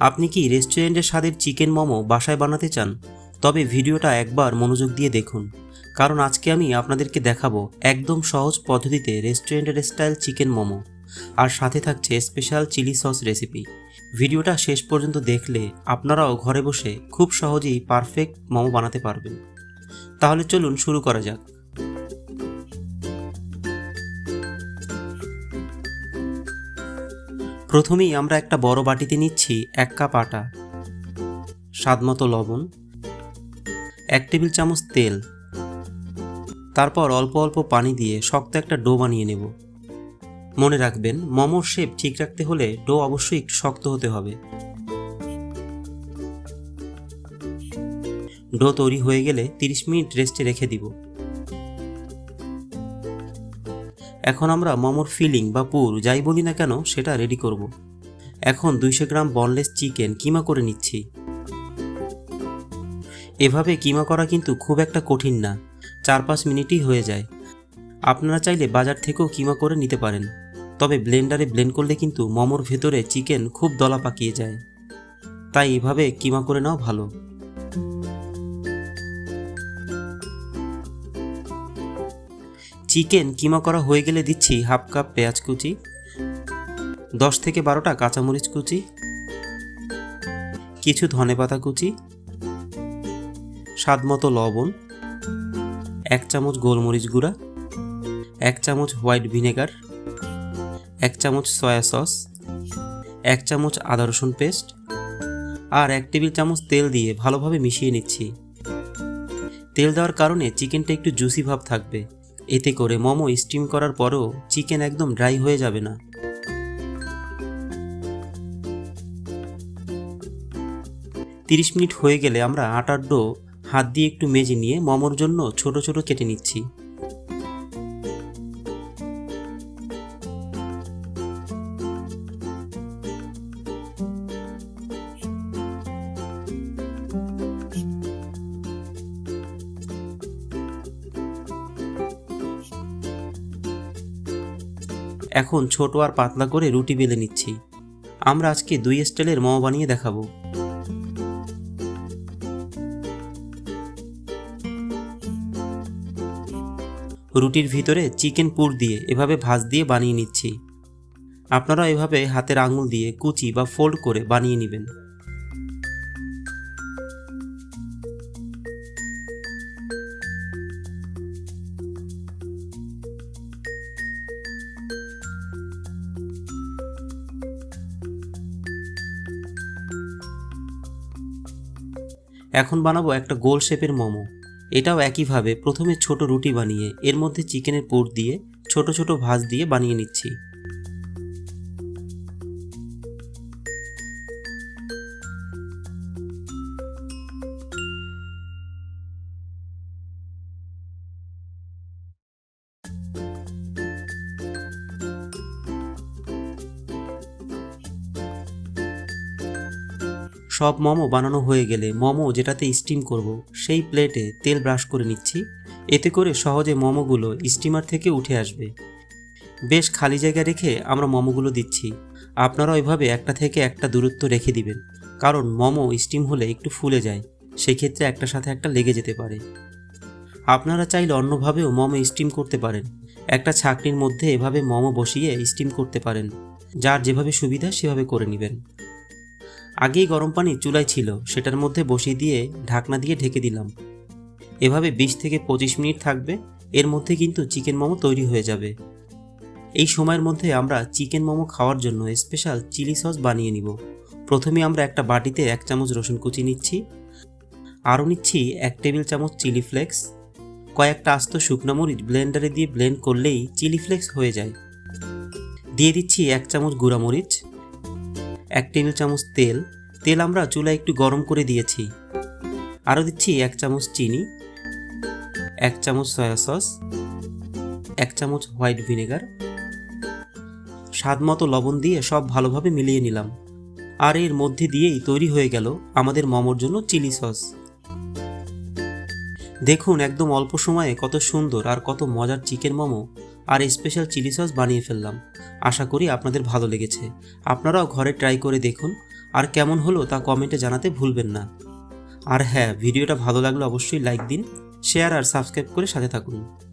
আপনি কি রেস্টুরেন্টের স্বাদের চিকেন মোমো বাসায় বানাতে চান? তবে ভিডিওটা একবার মনোযোগ দিয়ে দেখুন, কারণ আজকে আমি আপনাদেরকে দেখাবো একদম সহজ পদ্ধতিতে রেস্টুরেন্টের স্টাইল চিকেন মোমো, আর সাথে থাকছে স্পেশাল চিলি সস রেসিপি। ভিডিওটা শেষ পর্যন্ত দেখলে আপনারাও ঘরে বসে খুব সহজেই পারফেক্ট মোমো বানাতে পারবেন। তাহলে চলুন শুরু করা যাক। প্রথমেই আমরা একটা বড় বাটিতে নিচ্ছি এক কাপ আটা স্বাদমতো লবণ, এক টেবিল চামচ তেল। তারপর অল্প অল্প পানি দিয়ে শক্ত একটা ডো বানিয়ে নেব। মনে রাখবেন, মোমোর শেপ ঠিক রাখতে হলে ডো অবশ্যই শক্ত হতে হবে। ডো তৈরি হয়ে গেলে 30 মিনিট রেস্টে রেখে দিব। এখন আমরা মোমোর ফিলিং বা পুর যাই বলি না কেন সেটা রেডি করব। এখন দুইশো গ্রাম বনলেস চিকেন কিমা করে নিচ্ছি? এভাবে কিমা করা কিন্তু খুব একটা কঠিন না, চার পাঁচ মিনিটই হয়ে যায়। আপনারা চাইলে বাজার থেকেও কিমা করে নিতে পারেন, তবে ব্লেন্ডারে ব্লেন্ড করলে কিন্তু মোমোর ভেতরে চিকেন খুব দলা পাকিয়ে যায়। তাই এভাবে কিমা করে নেওয়া ভালো। চিকেন কিমা করা হয়ে গেলে দিচ্ছি হাফ কাপ পেঁয়াজ কুচি, দশ থেকে বারোটা কাঁচামরিচ কুচি, কিছু ধনেপাতা কুচি, স্বাদ মতো লবণ, এক চামচ গোলমরিচ গুঁড়া, এক চামচ হোয়াইট ভিনেগার, এক চামচ সয়া সস, এক চামচ আদা রসুন পেস্ট আর এক টেবিল চামচ তেল দিয়ে ভালোভাবে মিশিয়ে নিচ্ছি। তেল দেওয়ার কারণে চিকেনটা একটু জুসি ভাব থাকবে। এতে করে মোমো স্টিম করার পরও চিকেন একদম ড্রাই হয়ে যাবে না। তিরিশ মিনিট হয়ে গেলে আমরা আটার ডো হাত দিয়ে একটু মেজে নিয়ে মোমোর জন্য ছোট ছোট কেটে নিচ্ছি। এখন ছোট আর পাতলা করে রুটি বেলে নিচ্ছি। আমরা আজকে দুই স্টাইলের মোমো বানিয়ে দেখাবো। রুটির ভিতরে চিকেন পুর দিয়ে এভাবে ভাজ দিয়ে বানিয়ে নিচ্ছি। আপনারা এভাবে হাতের আঙুল দিয়ে কুচি বা ফোল্ড করে বানিয়ে নেবেন। এখন বানাবো একটা গোল শেপের মোমো। এটাও একইভাবে প্রথমে ছোট রুটি বানিয়ে এর মধ্যে চিকেনের পোর দিয়ে ছোট ছোট ভাজ দিয়ে বানিয়ে নিচ্ছি। সব মোমো বানানো হয়ে গেলে মোমো যেটাতে স্টিম করব, সেই প্লেটে তেল ব্রাশ করে নিচ্ছি। এতে করে সহজে মোমোগুলো স্টিমার থেকে উঠে আসবে। বেশ খালি জায়গা রেখে আমরা মোমোগুলো দিচ্ছি। আপনারাও এভাবে একটা থেকে একটা দূরত্ব রেখে দিবেন, কারণ মোমো স্টিম হলে একটু ফুলে যায়, সেক্ষেত্রে একটা সাথে একটা লেগে যেতে পারে। আপনারা চাইলে অন্যভাবেও মোমো স্টিম করতে পারেন। একটা ছাকনির মধ্যে এভাবে মোমো বসিয়ে স্টিম করতে পারেন। যার যেভাবে সুবিধা সেভাবে করে নেবেন। আগেই গরম পানি চুলায় ছিল, সেটার মধ্যে বসিয়ে দিয়ে ঢাকনা দিয়ে ঢেকে দিলাম। এভাবে বিশ থেকে পঁচিশ মিনিট থাকবে, এর মধ্যে কিন্তু চিকেন মোমো তৈরি হয়ে যাবে। এই সময়ের মধ্যে আমরা চিকেন মোমো খাওয়ার জন্য স্পেশাল চিলি সস বানিয়ে নিব। প্রথমে আমরা একটা বাটিতে এক চামচ রসুন কুচি নিচ্ছি, আরও নিচ্ছি এক টেবিল চামচ চিলি ফ্লেক্স, কয়েকটা আস্ত শুকনো মরিচ ব্লেন্ডারে দিয়ে ব্লেন্ড করলেই চিলি ফ্লেক্স হয়ে যায়। দিয়ে দিচ্ছি এক চামচ গুঁড়া মরিচ এক টেবিল চামচ তেল তেল আমরা চুলায় একটু গরম করে দিয়েছি। আরও দিচ্ছি এক চামচ চিনি, এক চামচ সয়া সস, এক চামচ হোয়াইট ভিনেগার। স্বাদ মতো লবণ দিয়ে সব ভালোভাবে মিলিয়ে নিলাম। আর এর মধ্যে দিয়েই তৈরি হয়ে গেল আমাদের মোমোর জন্য চিলি সস। দেখুন, একদম অল্প সময়ে কত সুন্দর আর কত মজার চিকেন মোমো। আর স্পেশাল চিলি সস বানিয়ে ফেললাম। আশা করি আপনাদের ভালো লেগেছে। আপনারাও ঘরে ট্রাই করে দেখুন। আর কেমন হলো তা কমেন্টে জানাতে ভুলবেন না। আর হ্যাঁ ভিডিওটা ভালো লাগলে অবশ্যই লাইক দিন শেয়ার আর সাবস্ক্রাইব করে সাথে থাকুন।